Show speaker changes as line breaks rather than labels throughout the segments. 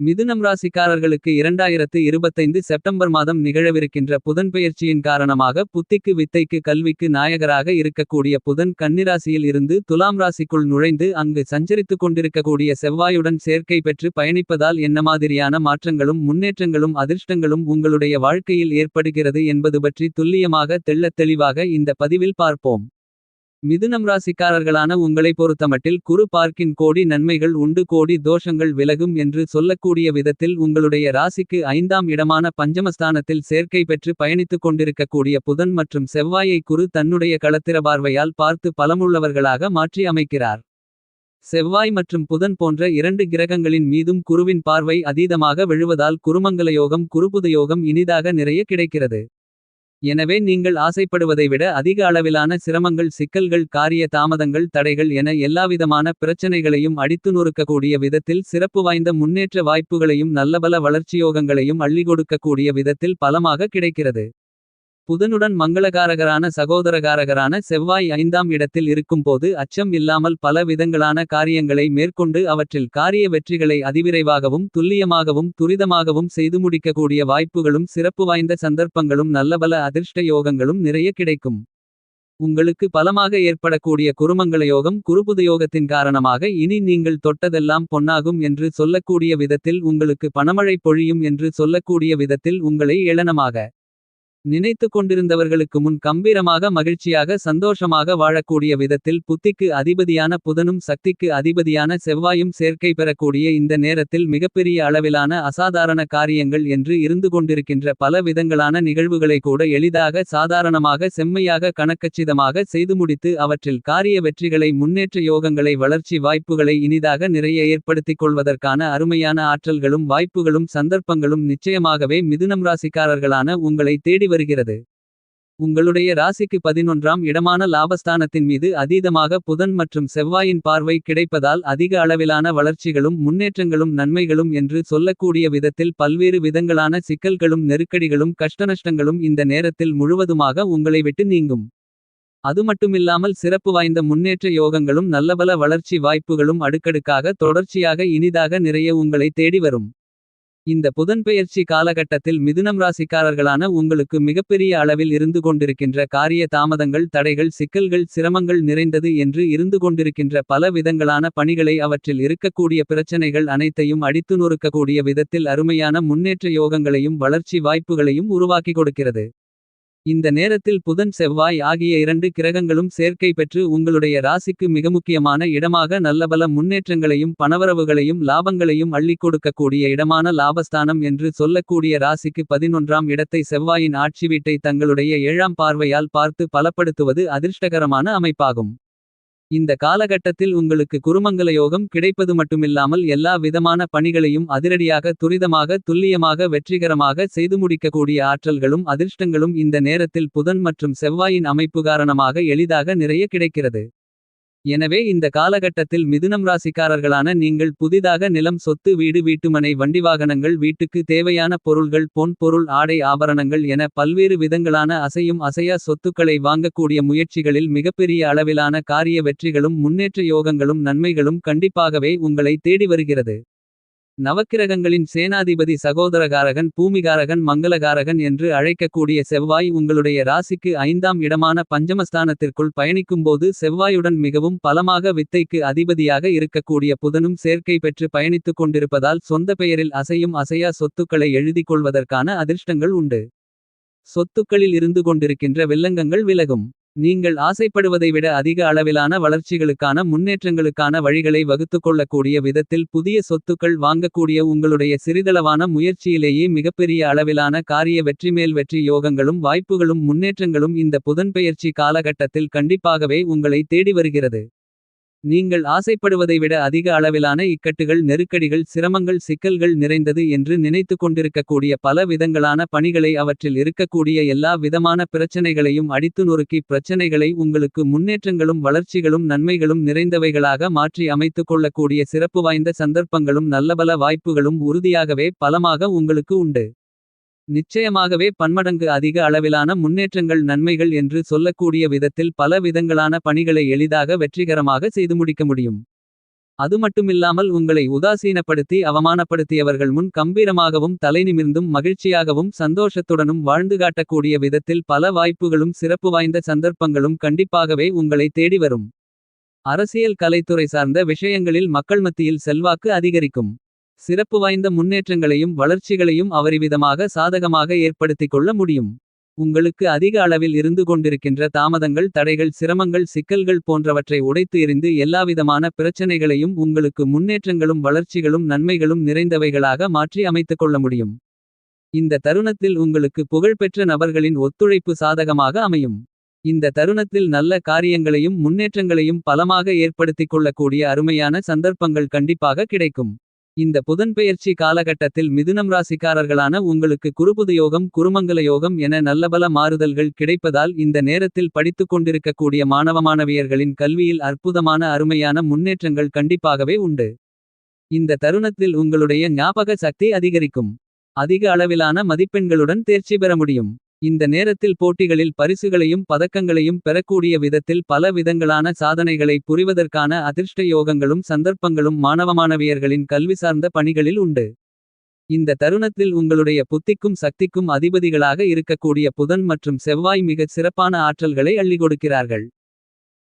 மிதுனம் ராசிக்காரர்களுக்கு இரண்டாயிரத்து இருபத்தைந்து செப்டம்பர் மாதம் நிகழவிருக்கின்ற புதன்பெயர்ச்சியின் காரணமாக புத்திக்கு வித்தைக்கு கல்விக்கு நாயகராக இருக்கக்கூடிய புதன் கன்னிராசியில் இருந்து துலாம் ராசிக்குள் நுழைந்து அங்கு சஞ்சரித்துக் கொண்டிருக்கக்கூடிய செவ்வாயுடன் சேர்க்கை பெற்று பயணிப்பதால் என்ன மாதிரியான மாற்றங்களும் முன்னேற்றங்களும் அதிர்ஷ்டங்களும் உங்களுடைய வாழ்க்கையில் ஏற்படுகிறது என்பது பற்றி துல்லியமாக தெள்ளத் தெளிவாக இந்த பதிவில் பார்ப்போம். மிதுனம் ராசிக்காரர்களான உங்களை பொறுத்தமட்டில் குரு பார்க்கின் கோடி நன்மைகள் உண்டு கோடி தோஷங்கள் விலகும் என்று சொல்லக்கூடிய விதத்தில் உங்களுடைய ராசிக்கு ஐந்தாம் இடமான பஞ்சமஸ்தானத்தில் சேர்க்கை பெற்று பயணித்துக் கொண்டிருக்கக்கூடிய புதன் மற்றும் செவ்வாயை குரு தன்னுடைய களத்திர பார்வையால் பார்த்து பலமுள்ளவர்களாக மாற்றி அமைக்கிறார். செவ்வாய் மற்றும் புதன் போன்ற இரண்டு கிரகங்களின் மீதும் குருவின் பார்வை அதீதமாக விழுவதால் குருமங்கல யோகம் இனிதாக நிறைய கிடைக்கிறது. எனவே நீங்கள் ஆசைப்படுவதை விட அதிக அளவிலான சிரமங்கள் சிக்கல்கள் காரிய தாமதங்கள் தடைகள் என எல்லாவிதமான பிரச்சனைகளையும் அடித்து நொறுக்கக்கூடிய விதத்தில் சிறப்பு வாய்ந்த முன்னேற்ற வாய்ப்புகளையும் நல்லபல வளர்ச்சியோகங்களையும் அள்ளிகொடுக்கக்கூடிய விதத்தில் பலமாக கிடைக்கிறது. புதனுடன் மங்களகாரகரான சகோதரகாரகரான செவ்வாய் ஐந்தாம் இடத்தில் இருக்கும்போது அச்சம் இல்லாமல் பல விதங்களான காரியங்களை மேற்கொண்டு அவற்றில் காரிய வெற்றிகளை அதிவிரைவாகவும் துல்லியமாகவும் துரிதமாகவும் செய்து முடிக்கக்கூடிய வாய்ப்புகளும் சிறப்பு வாய்ந்த சந்தர்ப்பங்களும் நல்லபல அதிர்ஷ்ட யோகங்களும் நிறைய கிடைக்கும். உங்களுக்கு பலமாக ஏற்படக்கூடிய குருமங்கள யோகம் காரணமாக இனி நீங்கள் தொட்டதெல்லாம் பொன்னாகும் என்று சொல்லக்கூடிய விதத்தில் உங்களுக்கு பணமழை பொழியும் என்று சொல்லக்கூடிய விதத்தில் உங்களை ஏளனமாக நினைத்து கொண்டிருந்தவர்களுக்கு முன் கம்பீரமாக மகிழ்ச்சியாக சந்தோஷமாக வாழக்கூடிய விதத்தில் புத்திக்கு அதிபதியான புதனும் சக்திக்கு அதிபதியான செவ்வாயும் சேர்க்கை பெறக்கூடிய இந்த நேரத்தில் மிகப்பெரிய அளவிலான அசாதாரண காரியங்கள் என்று இருந்து கொண்டிருக்கின்ற பல விதங்களான நிகழ்வுகளை கூட எளிதாக சாதாரணமாக செம்மையாக கணக்கச்சிதமாக செய்து முடித்து அவற்றில் காரிய வெற்றிகளை முன்னேற்ற யோகங்களை வளர்ச்சி வாய்ப்புகளை இனிதாக நிறைய ஏற்படுத்திக் கொள்வதற்கான அருமையான ஆற்றல்களும் வாய்ப்புகளும் சந்தர்ப்பங்களும் நிச்சயமாகவே மிதுனம் ராசிக்காரர்களான உங்களை தேடி வருகிறது உங்களுடைய ராசிக்கு பதினொன்றாம் இடமான லாபஸ்தானத்தின் மீது அதீதமாக புதன் மற்றும் செவ்வாயின் பார்வை கிடைப்பதால் அதிக அளவிலான வளர்ச்சிகளும் முன்னேற்றங்களும் நன்மைகளும் என்று சொல்லக்கூடிய விதத்தில் பல்வேறு விதங்களான சிக்கல்களும் நெருக்கடிகளும் கஷ்டநஷ்டங்களும் இந்த நேரத்தில் முழுவதுமாக உங்களை விட்டு நீங்கும். அதுமட்டுமில்லாமல் சிறப்பு வாய்ந்த முன்னேற்ற யோகங்களும் நல்லபல வளர்ச்சி வாய்ப்புகளும் அடுக்கடுக்காக தொடர்ச்சியாக இனிதாக நிறைய உங்களை தேடி வரும். இந்த புதன்பெயர்ச்சி காலகட்டத்தில் மிதுனம் ராசிக்காரர்களான உங்களுக்கு மிகப்பெரிய அளவில் இருந்து கொண்டிருக்கின்ற காரிய தாமதங்கள் தடைகள் சிக்கல்கள் சிரமங்கள் நிறைந்தது என்று இருந்து கொண்டிருக்கின்ற பல விதங்களான பணிகளை அவற்றில் இருக்கக்கூடிய பிரச்சனைகள் அனைத்தையும் அடித்து நொறுக்கக்கூடிய விதத்தில் அருமையான முன்னேற்ற யோகங்களையும் வளர்ச்சி வாய்ப்புகளையும் உருவாக்கி கொடுக்கிறது. இந்த நேரத்தில் புதன் செவ்வாய் ஆகிய இரண்டு கிரகங்களும் சேர்க்கை பெற்று உங்களுடைய ராசிக்கு மிக முக்கியமான இடமாக நல்லபல முன்னேற்றங்களையும் பணவரவுகளையும் லாபங்களையும் அள்ளிக் கொடுக்கக்கூடிய இடமான லாபஸ்தானம் என்று சொல்லக்கூடிய ராசிக்கு பதினொன்றாம் இடத்தை செவ்வாயின் ஆட்சி வீட்டை தங்களுடைய ஏழாம் பார்வையால் பார்த்து பலப்படுத்துவது அதிர்ஷ்டகரமான அமைப்பாகும். இந்த காலகட்டத்தில் உங்களுக்கு குருமங்கல யோகம் கிடைப்பது மட்டுமில்லாமல் எல்லா விதமான பணிகளையும் அதிரடியாக துரிதமாக துல்லியமாக வெற்றிகரமாக செய்து முடிக்கக்கூடிய ஆற்றல்களும் அதிர்ஷ்டங்களும் இந்த நேரத்தில் புதன் மற்றும் செவ்வாயின் அமைப்பு காரணமாக எளிதாக நிறைய கிடைக்கிறது. எனவே இந்த காலகட்டத்தில் மிதுனம் ராசிக்காரர்களான நீங்கள் புதிதாக நிலம் சொத்து வீடு வீட்டுமனை வண்டி வாகனங்கள் வீட்டுக்கு தேவையான பொருள்கள் பொன் பொருள் ஆடை ஆபரணங்கள் என பல்வேறு விதங்களான அசையும் அசையா சொத்துக்களை வாங்கக்கூடிய முயற்சிகளில் மிகப்பெரிய அளவிலான காரிய வெற்றிகளும் முன்னேற்ற யோகங்களும் நன்மைகளும் கண்டிப்பாகவே உங்களை தேடி வருகிறது. நவக்கிரகங்களின் சேனாதிபதி சகோதரகாரகன் பூமிகாரகன் மங்களகாரகன் என்று அழைக்கக்கூடிய செவ்வாய் உங்களுடைய ராசிக்கு ஐந்தாம் இடமான பஞ்சமஸ்தானத்திற்குள் பயணிக்கும்போது செவ்வாயுடன் மிகவும் பலமாக வித்தைக்கு அதிபதியாக இருக்கக்கூடிய புதனும் சேர்க்கை பெற்று பயணித்துக் கொண்டிருப்பதால் சொந்த பெயரில் அசையும் அசையா சொத்துக்களை எழுதிக் கொள்வதற்கான அதிர்ஷ்டங்கள் உண்டு. சொத்துக்களில் இருந்து கொண்டிருக்கின்ற வில்லங்கங்கள் விலகும். நீங்கள் ஆசைப்படுவதை விட அதிக அளவிலான வளர்ச்சிகளுக்கான முன்னேற்றங்களுக்கான வழிகளை வகுத்துக்கொள்ளக்கூடிய விதத்தில் புதிய சொத்துக்கள் வாங்கக்கூடிய உங்களுடைய சிறிதளவான முயற்சியிலேயே மிகப்பெரிய அளவிலான காரிய வெற்றிமேல் வெற்றி யோகங்களும் வாய்ப்புகளும் முன்னேற்றங்களும் இந்த புதன்பெயர்ச்சி காலகட்டத்தில் கண்டிப்பாகவே உங்களை தேடி வருகிறது. நீங்கள் ஆசைப்படுவதை விட அதிக அளவிலான இக்கட்டுகள் நெருக்கடிகள் சிரமங்கள் சிக்கல்கள் நிறைந்தது என்று நினைத்து கொண்டிருக்கக்கூடிய பல விதங்களான பணிகளை அவற்றில் இருக்கக்கூடிய எல்லா விதமான பிரச்சனைகளையும் அடித்து நொறுக்கி பிரச்சனைகளை உங்களுக்கு முன்னேற்றங்களும் வளர்ச்சிகளும் நன்மைகளும் நிறைந்தவைகளாக மாற்றி அமைத்துக் கொள்ளக்கூடிய சிறப்பு வாய்ந்த சந்தர்ப்பங்களும் நல்லபல வாய்ப்புகளும் உறுதியாகவே பலமாக உங்களுக்கு உண்டு. நிச்சயமாகவே பன்மடங்கு அதிக அளவிலான முன்னேற்றங்கள் நன்மைகள் என்று சொல்லக்கூடிய விதத்தில் பல விதங்களான பணிகளை எளிதாக வெற்றிகரமாக செய்து முடிக்க முடியும் அதுமட்டுமில்லாமல் உங்களை உதாசீனப்படுத்தி அவமானப்படுத்தியவர்கள் முன் கம்பீரமாகவும் தலைநிமிர்ந்தும் மகிழ்ச்சியாகவும் சந்தோஷத்துடனும் வாழ்ந்து காட்டக்கூடிய விதத்தில் பல வாய்ப்புகளும் சிறப்பு வாய்ந்த சந்தர்ப்பங்களும் கண்டிப்பாகவே உங்களை தேடி வரும். அரசியல் கலைத்துறை சார்ந்த விஷயங்களில் மக்கள் மத்தியில் செல்வாக்கு அதிகரிக்கும். சிறப்பு வாய்ந்த முன்னேற்றங்களையும் வளர்ச்சிகளையும் அவரிவிதமாக சாதகமாக ஏற்படுத்திக் கொள்ள முடியும். உங்களுக்கு அதிக அளவில் இருந்து கொண்டிருக்கின்ற தாமதங்கள் தடைகள் சிரமங்கள் சிக்கல்கள் போன்றவற்றை உடைத்து எறிந்து எல்லாவிதமான பிரச்சனைகளையும் உங்களுக்கு முன்னேற்றங்களும் வளர்ச்சிகளும் நன்மைகளும் நிறைந்தவைகளாக மாற்றி அமைத்துக் கொள்ள முடியும். இந்த தருணத்தில் உங்களுக்கு புகழ்பெற்ற நபர்களின் ஒத்துழைப்பு சாதகமாக அமையும். இந்த தருணத்தில் நல்ல காரியங்களையும் முன்னேற்றங்களையும் பலமாக ஏற்படுத்திக் கொள்ளக்கூடிய அருமையான சந்தர்ப்பங்கள் கண்டிப்பாக கிடைக்கும். இந்த புதன்பெயர்ச்சி காலகட்டத்தில் மிதுனம் ராசிக்காரர்களான உங்களுக்கு குறுபுதயோகம் குருமங்கல யோகம் என நல்லபல மாறுதல்கள் கிடைப்பதால் இந்த நேரத்தில் படித்துக் கொண்டிருக்கக்கூடிய மாணவ மாணவியர்களின் கல்வியில் அற்புதமான அருமையான முன்னேற்றங்கள் கண்டிப்பாகவே உண்டு. இந்த தருணத்தில் உங்களுடைய ஞாபக சக்தி அதிகரிக்கும். அதிக அளவிலான மதிப்பெண்களுடன் தேர்ச்சி பெற முடியும். இந்த நேரத்தில் போட்டிகளில் பரிசுகளையும் பதக்கங்களையும் பெறக்கூடிய விதத்தில் பல விதங்களான சாதனைகளை புரிவதற்கான அதிர்ஷ்ட யோகங்களும் சந்தர்ப்பங்களும் மாணவ மாணவியர்களின் கல்வி சார்ந்த பணிகளில் உண்டு. இந்த தருணத்தில் உங்களுடைய புத்திக்கும் சக்திக்கும் அதிபதிகளாக இருக்கக்கூடிய புதன் மற்றும் செவ்வாய் மிகச் சிறப்பான ஆற்றல்களை அள்ளிக்கொடுக்கிறார்கள்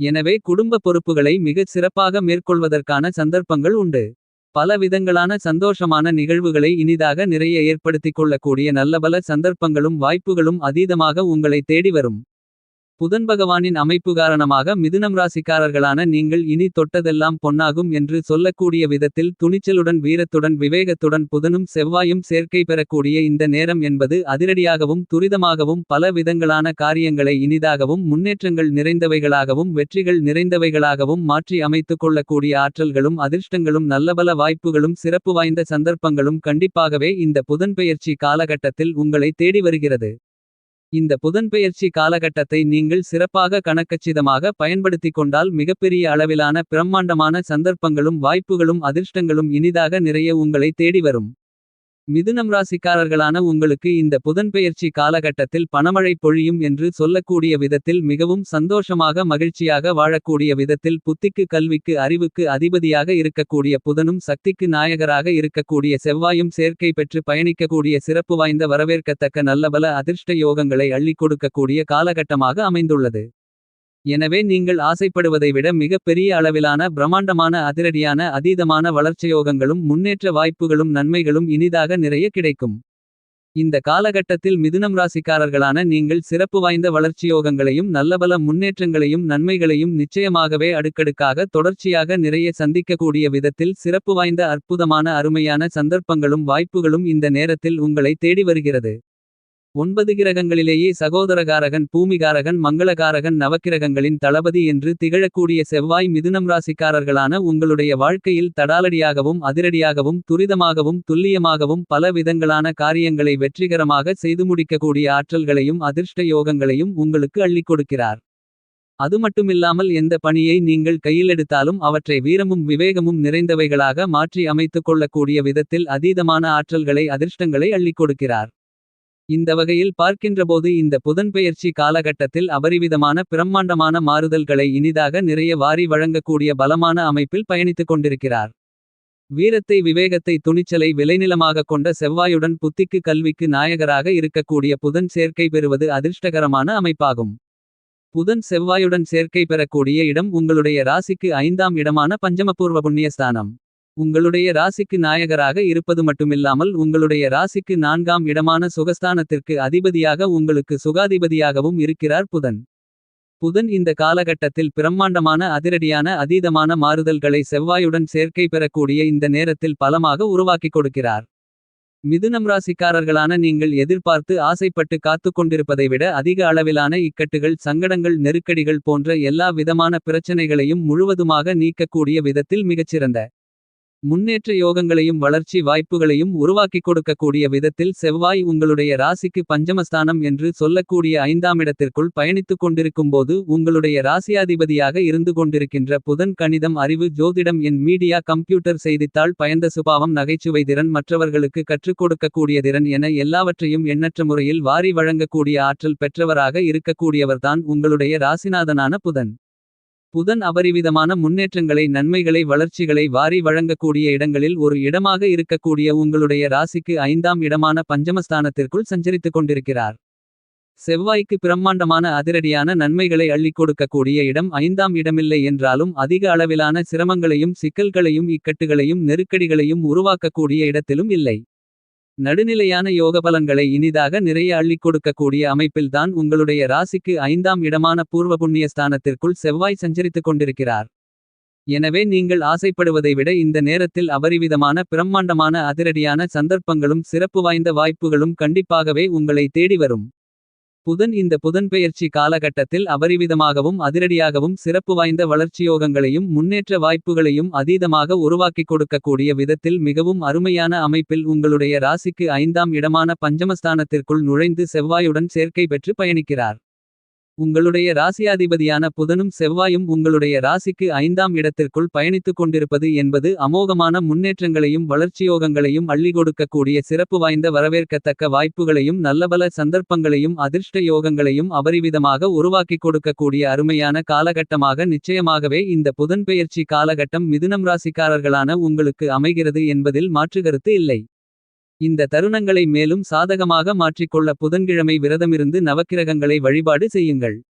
எனவே குடும்ப பொறுப்புகளை மிகச் சிறப்பாக மேற்கொள்வதற்கான சந்தர்ப்பங்கள் உண்டு. பல விதங்களான சந்தோஷமான நிகழ்வுகளை இனிதாக நிறைய ஏற்படுத்திக் கொள்ளக்கூடிய நல்லபல சந்தர்ப்பங்களும் வாய்ப்புகளும் அதீதமாக உங்களை தேடி வரும். புதன் பகவானின் அமைப்பு காரணமாக மிதுனம் ராசிக்காரர்களான நீங்கள் இனி தொட்டதெல்லாம் பொன்னாகும் என்று சொல்லக்கூடிய விதத்தில் துணிச்சலுடன் வீரத்துடன் விவேகத்துடன் புதனும் செவ்வாயும் சேர்க்கை பெறக்கூடிய இந்த நேரம் என்பது அதிரடியாகவும் துரிதமாகவும் பல விதங்களான காரியங்களை இனிதாகவும் முன்னேற்றங்கள் நிறைந்தவைகளாகவும் வெற்றிகள் நிறைந்தவைகளாகவும் மாற்றி அமைத்துக் கொள்ளக்கூடிய ஆற்றல்களும் அதிர்ஷ்டங்களும் நல்லபல வாய்ப்புகளும் சிறப்பு வாய்ந்த சந்தர்ப்பங்களும் கண்டிப்பாகவே இந்த புதன்பெயர்ச்சி காலகட்டத்தில் உங்களை தேடி வருகிறது. இந்த புதன்பெயர்ச்சி காலகட்டத்தை நீங்கள் சிறப்பாக கணக்கச்சிதமாக பயன்படுத்திக் கொண்டால் மிகப்பெரிய அளவிலான பிரம்மாண்டமான சந்தர்ப்பங்களும் வாய்ப்புகளும் அதிர்ஷ்டங்களும் இனிதாக நிறைய உங்களை தேடி வரும். மிதுனம் ராசிக்காரர்களான உங்களுக்கு இந்த புதன்பெயர்ச்சி காலகட்டத்தில் பணமழை பொழியும் என்று சொல்லக்கூடிய விதத்தில் மிகவும் சந்தோஷமாக மகிழ்ச்சியாக வாழக்கூடிய விதத்தில் புத்திக்கு கல்விக்கு அறிவுக்கு அதிபதியாக இருக்கக்கூடிய புதனும் சக்திக்கு நாயகராக இருக்கக்கூடிய செவ்வாயும் சேர்க்கை பெற்று பயணிக்கக்கூடிய சிறப்பு வாய்ந்த வரவேற்கத்தக்க நல்லபல அதிர்ஷ்ட யோகங்களை அள்ளிக் கொடுக்கக்கூடிய காலகட்டமாக அமைந்துள்ளது. எனவே நீங்கள் ஆசைப்படுவதை விட மிகப் பெரிய அளவிலான பிரமாண்டமான அதிரடியான அதீதமான வளர்ச்சியோகங்களும் முன்னேற்ற வாய்ப்புகளும் நன்மைகளும் இனிதாக நிறைய கிடைக்கும். இந்த காலகட்டத்தில் மிதுனம் ராசிக்காரர்களான நீங்கள் சிறப்பு வாய்ந்த வளர்ச்சியோகங்களையும் நல்லபல முன்னேற்றங்களையும் நன்மைகளையும் நிச்சயமாகவே அடுக்கடுக்காக தொடர்ச்சியாக நிறைய சந்திக்கக்கூடிய விதத்தில் சிறப்பு வாய்ந்த அற்புதமான அருமையான சந்தர்ப்பங்களும் வாய்ப்புகளும் இந்த நேரத்தில் உங்களை தேடி வருகிறது. ஒன்பது கிரகங்களிலேயே சகோதரகாரகன் பூமிகாரகன் மங்களகாரகன் நவக்கிரகங்களின் தளபதி என்று திகழக்கூடிய செவ்வாய் மிதுனம் ராசிக்காரர்களான உங்களுடைய வாழ்க்கையில் தடாலடியாகவும் அதிரடியாகவும் துரிதமாகவும் துல்லியமாகவும் பல விதங்களான காரியங்களை வெற்றிகரமாக செய்து முடிக்கக்கூடிய ஆற்றல்களையும் அதிர்ஷ்ட யோகங்களையும் உங்களுக்கு அள்ளிக் கொடுக்கிறார். அதுமட்டுமில்லாமல் எந்த பணியை நீங்கள் கையிலெடுத்தாலும் அவற்றை வீரமும் விவேகமும் நிறைந்தவைகளாக மாற்றி அமைத்துக் கொள்ளக்கூடிய விதத்தில் அதீதமான ஆற்றல்களை அதிர்ஷ்டங்களை அள்ளிக் கொடுக்கிறார். இந்த வகையில் பார்க்கின்றபோது இந்த புதன்பெயர்ச்சி காலகட்டத்தில் அபரிவிதமான பிரம்மாண்டமான மாறுதல்களை இனிதாக நிறைய வாரி வழங்கக்கூடிய பலமான அமைப்பில் பயணித்துக் கொண்டிருக்கிறார். வீரத்தை விவேகத்தை துணிச்சலை விளைநிலமாக கொண்ட செவ்வாயுடன் புத்திக்கு கல்விக்கு நாயகராக இருக்கக்கூடிய புதன் சேர்க்கை பெறுவது அதிர்ஷ்டகரமான அமைப்பாகும். புதன் செவ்வாயுடன் சேர்க்கை பெறக்கூடிய இடம் உங்களுடைய ராசிக்கு ஐந்தாம் இடமான பஞ்சமபூர்வ புண்ணியஸ்தானம். உங்களுடைய ராசிக்கு நாயகராக இருப்பது மட்டுமில்லாமல் உங்களுடைய ராசிக்கு நான்காம் இடமான சுகஸ்தானத்திற்கு அதிபதியாக உங்களுக்கு சுகாதிபதியாகவும் இருக்கிறார் புதன். புதன் இந்த காலகட்டத்தில் பிரம்மாண்டமான அதிரடியான அதீதமான மாறுதல்களை செவ்வாயுடன் சேர்க்கை பெறக்கூடிய இந்த நேரத்தில் பலமாக உருவாக்கிக் கொடுக்கிறார். மிதுனம் ராசிக்காரர்களான நீங்கள் எதிர்பார்த்து ஆசைப்பட்டு காத்துக் கொண்டிருப்பதை விட அதிக அளவிலான இக்கட்டுகள் சங்கடங்கள் நெருக்கடிகள் போன்ற எல்லா விதமான பிரச்சனைகளையும் முழுவதுமாக நீக்கக்கூடிய விதத்தில் மிகச்சிறந்த முன்னேற்ற யோகங்களையும் வளர்ச்சி வாய்ப்புகளையும் உருவாக்கிக் கொடுக்கக்கூடிய விதத்தில் செவ்வாய் உங்களுடைய ராசிக்கு பஞ்சமஸ்தானம் என்று சொல்லக்கூடிய ஐந்தாமிடத்திற்குள் பயணித்துக் கொண்டிருக்கும்போது உங்களுடைய ராசியாதிபதியாக இருந்து கொண்டிருக்கின்ற புதன் கணிதம் அறிவு ஜோதிடம் என் மீடியா கம்ப்யூட்டர் செய்தித்தாள் பயந்த சுபாவம் நகைச்சுவை திறன் மற்றவர்களுக்கு கற்றுக் கொடுக்கக்கூடிய திறன் என எல்லாவற்றையும் எண்ணற்ற முறையில் வாரி வழங்கக்கூடிய ஆற்றல் பெற்றவராக இருக்கக்கூடியவர்தான் உங்களுடைய ராசிநாதனான புதன். புதன் அபரிவிதமான முன்னேற்றங்களை நன்மைகளை வளர்ச்சிகளை வாரி வழங்கக்கூடிய இடங்களில் ஒரு இடமாக இருக்கக்கூடிய உங்களுடைய ராசிக்கு ஐந்தாம் இடமான பஞ்சமஸ்தானத்திற்குள் சஞ்சரித்துக் கொண்டிருக்கிறார். செவ்வாய்க்கு பிரம்மாண்டமான அதிரடியான நன்மைகளை அள்ளிக் கொடுக்கக்கூடிய இடம் ஐந்தாம் இடமில்லை என்றாலும் அதிக அளவிலான சிரமங்களையும் சிக்கல்களையும் இக்கட்டுகளையும் நெருக்கடிகளையும் உருவாக்கக்கூடிய இடத்திலும் இல்லை. நடுநிலையான யோகபலன்களை இனிதாக நிறைய அள்ளிக் கொடுக்கக்கூடிய அமைப்பில்தான் உங்களுடைய ராசிக்கு ஐந்தாம் இடமான பூர்வ புண்ணிய ஸ்தானத்திற்குள் செவ்வாய் சஞ்சரித்துக் கொண்டிருக்கிறார். எனவே நீங்கள் ஆசைப்படுவதை விட இந்த நேரத்தில் அபரிவிதமான பிரம்மாண்டமான அதிரடியான சந்தர்ப்பங்களும் சிறப்பு வாய்ந்த வாய்ப்புகளும் கண்டிப்பாகவே உங்களை தேடி வரும். புதன் இந்த புதன்பெயர்ச்சி காலகட்டத்தில் அபரிவிதமாகவும் அதிரடியாகவும் சிறப்பு வாய்ந்த வளர்ச்சியோகங்களையும் முன்னேற்ற வாய்ப்புகளையும் அதீதமாக உருவாக்கிக் கொடுக்கக்கூடிய விதத்தில் மிகவும் அருமையான அமைப்பில் உங்களுடைய ராசிக்கு ஐந்தாம் இடமான பஞ்சமஸ்தானத்திற்குள் நுழைந்து செவ்வாயுடன் சேர்க்கை பெற்று பயணிக்கிறார். உங்களுடைய ராசியாதிபதியான புதனும் செவ்வாயும் உங்களுடைய ராசிக்கு ஐந்தாம் இடத்திற்குள் பயணித்துக் கொண்டிருப்பது என்பது அமோகமான முன்னேற்றங்களையும் வளர்ச்சியோகங்களையும் அள்ளி கொடுக்கக்கூடிய சிறப்பு வாய்ந்த வரவேற்கத்தக்க வாய்ப்புகளையும் நல்லபல சந்தர்ப்பங்களையும் அதிர்ஷ்ட யோகங்களையும் அபரிவிதமாக உருவாக்கிக் கொடுக்கக்கூடிய அருமையான காலகட்டமாக நிச்சயமாகவே இந்த புதன்பெயர்ச்சி காலகட்டம் மிதுனம் ராசிக்காரர்களான உங்களுக்கு அமைகிறது என்பதில் மாற்றுகருத்து இல்லை. இந்த தருணங்களை மேலும் சாதகமாக மாற்றிக்கொள்ள புதன்கிழமை விரதமிருந்து நவக்கிரகங்களை வழிபாடு செய்யுங்கள்.